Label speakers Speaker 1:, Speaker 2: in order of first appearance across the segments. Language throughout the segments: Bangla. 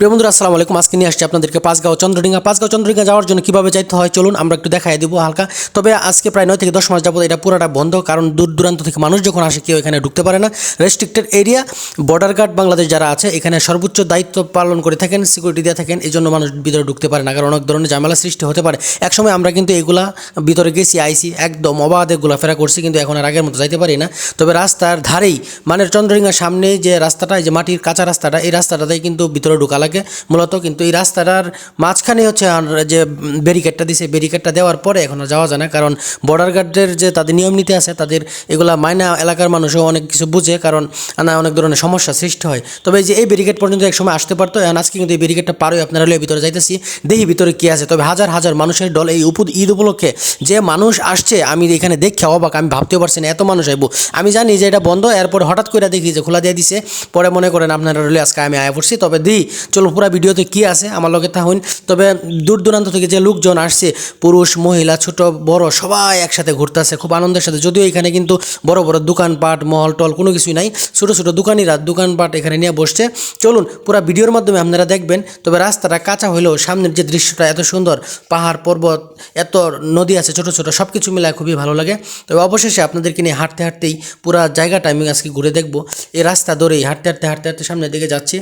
Speaker 1: প্রিয় বন্ধুরা, আসসালামু আলাইকুম। আজকে নিয়ে আসছি আপনাদেরকে পাঁচগাঁও চন্দ্রডিঙ্গা। পাঁচগাঁও চন্দ্রডিঙ্গা যাওয়ার জন্য কীভাবে যাইতে হয়, চলুন আমরা একটু দেখাই দিব হালকা। তবে আজকে প্রায় নয় থেকে দশ মাস যাবত এটা পুরোটা বন্ধ, কারণ দূর দূরান্ত থেকে মানুষ যখন আসে, কেউ এখানে ঢুকতে পারে না। Restricted area border guard Bangladesh যারা আছে, এখানে সর্বোচ্চ দায়িত্ব পালন করে থাকেন সিকিউরিটি দিয়ে থাকেন এই জন্য মানুষ ভিতরে ঢুকতে পারে না, কারণ অনেক ধরনের ঝামেলা সৃষ্টি হতে পারে। একসময় আমরা কিন্তু এগুলা ভিতরে গেছি আইসি একদম অবাধে ঘোরাফেরা করছি, কিন্তু এখন আর আগের মতো যাইতে পারি না। তবে রাস্তার ধারেই মানে চন্দ্রডিঙ্গার সামনে যে রাস্তাটা, এই যে মাটির কাঁচা রাস্তাটা, এই রাস্তাটাতেই কিন্তু ভিতরে ঢোকা লাগে। মূলত কিন্তু এই রাস্তাটার মাঝখানে হচ্ছে যে ব্যারিকেডটা দিছে ব্যারিকেডটা দেওয়ার পরে এখন যাওয়া যায় না। কারণ বর্ডার গার্ডের যে তাদের নিয়ম নীতি আছে, তাদের এগুলা মাইনা এলাকার মানুষও অনেক কিছু বুঝে, কারণ না অনেক ধরনের সমস্যা সৃষ্টি হয়। তবে যে এই ব্যারিকেড পর্যন্ত এক সময় আসতে পারতো, এখন আজকে কিন্তু এই ব্যারিকেডটা পারোই আপনারা হলে ভিতরে যাইতেছি। দেখি ভিতরে কি আছে। তবে হাজার হাজার মানুষের দল এই উপ ঈদ উপলক্ষে যে মানুষ আসছে, আমি এখানে দেখে অবাক, আমি ভাবতেও পারছি না, এত মানুষ আইব। আমি জানি যে এটা বন্ধ, এরপর হঠাৎ করে দেখি যে খোলা দিয়ে দিছে। পরে মনে করেন আপনারা রইলে, আজকে আমি আয়া পড়ছি। তবে দিই চলো পুরো ভিডিওতে কি আছে? আমার লগে তা হইন তবে দূর দূরান্ত থেকে যে লোকজন আসছে, পুরুষ, মহিলা, ছোট, বড়, সবাই একসাথে ঘুরতেছে, খুব আনন্দের সাথে। যদিও এখানে কিন্তু বড় বড় দোকানপাট, মহল, টল কোনো কিছুই নাই। ছোট ছোট দোকানিরা দোকানপাট এখানে নিয়ে বসছে। চলুন, পুরো ভিডিওর মাধ্যমে আপনারা দেখবেন, তবে রাস্তাটা কাঁচা হলেও সামনের যে দৃশ্যটা এত সুন্দর, পাহাড়, পর্বত, এত নদী আছে ছোট ছোট সব কিছু মিলায় খুবই ভালো লাগে। তবে অবশেষে আপনাদেরকে নিয়ে হাঁটতে হাঁটতেই পুরো জায়গাটা আমি আজকে ঘুরে দেখব। এই রাস্তা ধরেই হাঁটতে হাঁটতে হাঁটতে হাঁটতে সামনের দিকে যাচ্ছি।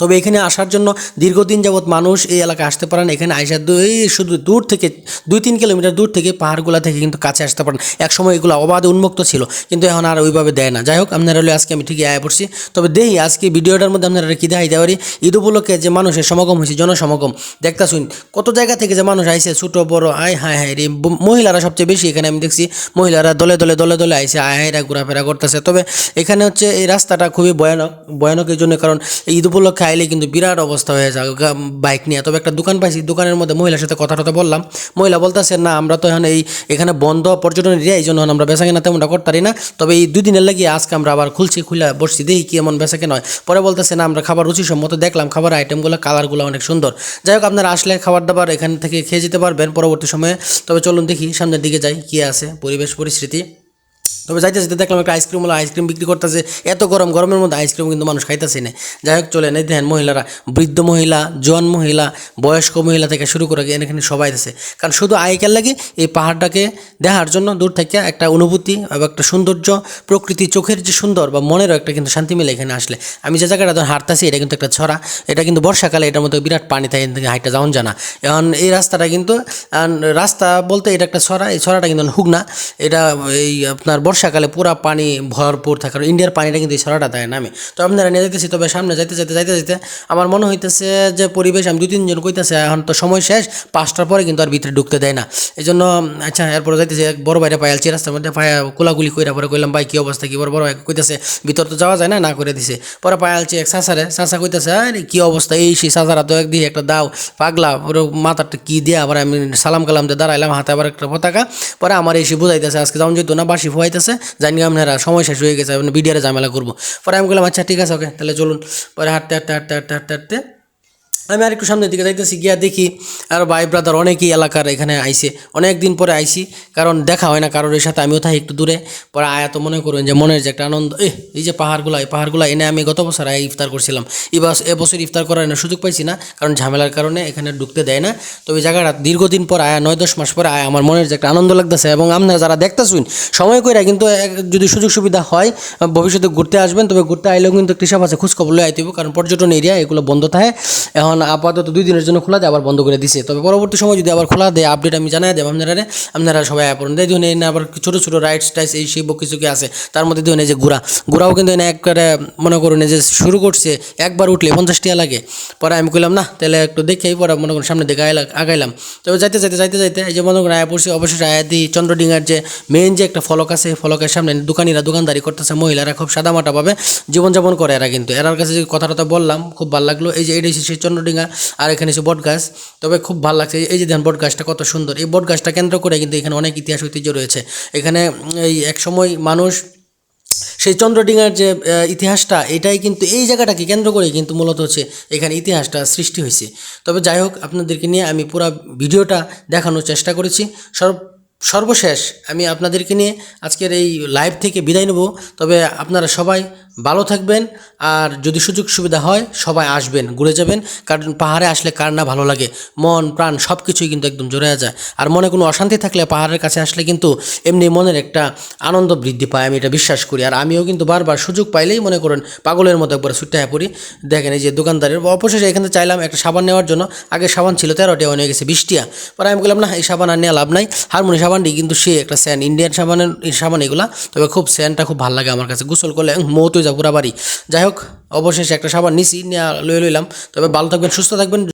Speaker 1: তবে এখানে আসার জন্য দীর্ঘদিন যাবৎ মানুষ এই এলাকায় আসতে পারেন। এখানে আইসা দুই, শুধু দূর থেকে, দুই, তিন কিলোমিটার দূর থেকে পাহাড়গুলা থেকে কিন্তু কাছে আসতে পারেন। একসময় এগুলো অবাধে উন্মুক্ত ছিল, কিন্তু এখন আর ওইভাবে দেয় না। যাই হোক, আপনারা হলে আজকে আমি ঠিকই আয় পড়ছি। তবে দেই আজকে ভিডিওটার মধ্যে আপনারা কী দেখাই দেওয়ারি ঈদ উপলক্ষে যে মানুষের সমাগম হয়েছে, জনসমাগম দেখতা শুন কত জায়গা থেকে যে মানুষ আইসে, ছোট, বড়, আয়, হায় হায় রে মহিলারা সবচেয়ে বেশি এখানে আমি দেখছি। মহিলারা দলে দলে দলে দলে আইসে আয় হায়রা ঘোরাফেরা করতেছে। তবে এখানে হচ্ছে এই রাস্তাটা খুবই ভয়ানক ভয়ানক এই জন্য কারণ ঈদ উপলক্ষে আইলে কিন্তু বিরাট অবস্থা হয়ে যায়। বাইক নিয়ে। তবে একটা দোকান পাইছি, দোকানের মধ্যে মহিলার সাথে কথা টথা বললাম। মহিলা বলতেছে, না, আমরা তো এখন এই, এখানে বন্ধ পর্যটন এরিয়া, এই জন্য আমরা বেচা কেনা তেমনটা করতে পারি না। তবে এই দুই দিনের লাগিয়ে আজকে আমরা আবার খুলছি, খুলে বসছি, দেখি কি এমন বেচা কেনা হয়। পরে বলতেছে, না, আমরা খাবার রুচি সম্মত দেখলাম, খাবার আইটেমগুলো কালারগুলো অনেক সুন্দর। যাই হোক, আপনারা আসলে খাবার দাবার এখান থেকে খেয়ে যেতে পারবেন পরবর্তী সময়ে। তবে চলুন দেখি, সামনের দিকে যাই, কি আছে, পরিবেশ, পরিস্থিতি। তবে যাইতে যেতে দেখলাম একটা আইসক্রিম হলো আইসক্রিম বিক্রি করতেছে। এত গরম, গরমের মধ্যে আইসক্রিম কিন্তু মানুষ খাইতেছে না। যাই হোক চলে এই দেখেন মহিলারা, বৃদ্ধ মহিলা, জোয়ান মহিলা, বয়স্ক মহিলা থেকে শুরু করে এখানে সবাই আছে কারণ শুধু আইকার লাগে এই পাহাড়টাকে দেখার জন্য দূর থেকে একটা অনুভূতি এবং একটা সৌন্দর্য, প্রকৃতি চোখের যে সুন্দর বা মনেরও একটা কিন্তু শান্তি মিলে এখানে আসলে। আমি যে জায়গাটা ধর হাঁটতেছি, এটা কিন্তু একটা ছড়া। এটা কিন্তু বর্ষাকালে এটার মধ্যে বিরাট পানি থাকে, এখান থেকে হাইটা যাওয়ান জানা এখন এই রাস্তাটা কিন্তু রাস্তা বলতে এটা একটা ছড়া, এই ছড়াটা কিন্তু হুগনা। এটা এই আপনার বর্ষাকালে পুরা পানি ভরপুর থাকে আর ইন্ডিয়ার পানিটা কিন্তু এই ছড়াটা দেয় নামে তো আপনারা নিয়ে যেতেছি তবে সামনে যাইতে যাইতে যাইতে যাইতে আমার মনে হইতেছে যে পরিবেশ, আমি দু তিনজন কইতেছে, এখন তো সময় শেষ, পাঁচটার পরে কিন্তু আর ভিতরে ঢুকতে দেয় না। এই জন্য আচ্ছা এরপরে যাইতেছে, এক বড় বাইরে পাইলছি রাস্তার মধ্যে পায়া কোলাগুলি কইরা পরে কইলাম, ভাই, কী অবস্থা, কি বড় বড় কইতেছে, ভিতর তো যাওয়া যায় না না করে দিছে। পরে পায়ালছি এক সাঁসারে সাঁসা কইতেছে, আরে, কি অবস্থা? এই সেই সাসারা তো একদিকে একটা দাও, পাগলা ওর মাথাটা কী দিয়ে, আবার আমি সালাম কালাম দিয়ে দাঁড়াইলাম, হাতে আবার একটা পতাকা। পরে আমার এসে বুঝাইতেছে, আজকে যেমন যেত না বাসি ফুয়াইতেছে জানি আপনারা, সময় শেষ হয়ে গেছে ভিডিওরে ঝামেলা করব। পরে আমি বললাম আচ্ছা ঠিক আছে ওকে তাহলে চলুন। পরে হাঁটতে হাঁটতে হাঁটতে হাঁটতে হাঁটতে হাঁটতে আমি আর একটু সামনের দিকে যাইতেছি, গিয়া দেখি আর ভাই ব্রাদার অনেকেই এলাকার এখানে আইসে অনেক দিন পরে আইছি, কারণ দেখা হয় না কারোর সাথে, আমিও থাকি একটু দূরে। পরে আয়া তো মনে করুন যে মনের যে একটা আনন্দ এ এই যে পাহাড়গুলো, এই পাহাড়গুলো এনে আমি গত বছর আয় ইফতার করছিলাম। এবার এবছর ইফতার করার না সুযোগ পাইছি না, কারণ ঝামেলার কারণে এখানে ঢুকতে দেয় না। তো ওই জায়গাটা দীর্ঘদিন পর আয়া, নয় দশ মাস পরে আয়া আমার মনের যে একটা আনন্দ লাগতেছে এবং আপনারা যারা দেখতেছুন, সময় কইরা কিন্তু যদি সুযোগ সুবিধা হয়, ভবিষ্যতে ঘুরতে আসবেন। তবে ঘুরতে আইলেও কিন্তু কৃষক আছে, খোঁজখবর লয়ে আইতে কারণ পর্যটন এরিয়া এগুলো বন্ধ থাকে। এখন আপাতত দুই দিনের জন্য খোলা দেয়, আবার বন্ধ করে দিছে। তবে পরবর্তী সময় যদি আবার খোলা দেয় আপডেট আমি জানাই দেব আপনারা আপনারা সবাই আপন দেয় ধরুন এনে আবার ছোটো ছোটো রাইডস টাইস এই সেই কিছু কি আছে, তার মধ্যে ধরুন এই যে ঘোরা ঘোরাও কিন্তু এনে একবারে মনে করুন যে শুরু করছে, একবার উঠলে পঞ্চাশ টাকা লাগে। পরে আমি কইলাম, না, তাহলে একটু দেখেই পরে মনে করুন সামনে দিকে আগাইলাম। তবে যাইতে যাইতে যাইতে যাইতে এই যে মনে করুন আয়া পড়ছি, অবশেষে আয়া দিই চন্দ্রডিঙ্গার যে মেইন যে একটা ফলক আছে ফলকের সামনে দোকানিরা দোকানদারি করতেছে, মহিলারা খুব সাদামাটাভাবে জীবনযাপন করে এরা কিন্তু। এরার কাছে যে কথাটা বললাম, খুব ভালো লাগল। এই যে এটা হচ্ছে সেই চন্দ্রডিঙ্গা আর এখানে হচ্ছে বট গাছ তবে খুব ভালো লাগছে। এই যে দেখেন বট গাছটা কত সুন্দর। এই বট গাছটা কেন্দ্র করে কিন্তু এখানে অনেক ইতিহাস ঐতিহ্য রয়েছে। এখানে এই এক সময় মানুষ, সেই চন্দ্রডিঙ্গার যে ইতিহাসটা, এটাই কিন্তু এই জায়গাটাকে কেন্দ্র করে কিন্তু মূলত হচ্ছে এখানে ইতিহাসটা সৃষ্টি হয়েছে। তবে যাই হোক, আপনাদেরকে নিয়ে আমি পুরো ভিডিওটা দেখানোর চেষ্টা করেছি। সর্ব সর্বশেষ আমি আপনাদেরকে নিয়ে আজকের এই লাইভ থেকে বিদায় নেব। তবে আপনারা সবাই ভালো থাকবেন আর যদি সুযোগ সুবিধা হয় সবাই আসবেন, ঘুরে যাবেন। কারণ পাহাড়ে আসলে কার না ভালো লাগে? মন, প্রাণ সব কিছুই কিন্তু একদম জোরে যায়। আর মনে কোনো অশান্তি থাকলে পাহাড়ের কাছে আসলে কিন্তু এমনি মনের একটা আনন্দ বৃদ্ধি পায়, আমি এটা বিশ্বাস করি। আর আমিও কিন্তু বারবার সুযোগ পাইলেই মনে করেন পাগলের মতো একবার ছুটে পড়ি। দেখেন এই যে দোকানদারের অবশেষে এখানে চাইলাম একটা সাবান নেওয়ার জন্য। আগে সাবান ছিল, তেরোটা হয়ে গেছে বিশটিয়া পরে আমি বললাম, না, এই সাবান আর নেওয়া লাভ নাই। হারমোনি সাবানটি কিন্তু সে একটা স্যান ইন্ডিয়ান সাবানের সাবান এগুলা, তবে খুব স্যানটা খুব ভালো লাগে আমার কাছে। গোসল করলে মৌতো যা পুরা বাড়ি। যাই হোক, অবশেষে একটা সাবান নিছি, নিয়ে লয়ে লইলাম। তবে ভালো থাকবেন, সুস্থ থাকবেন।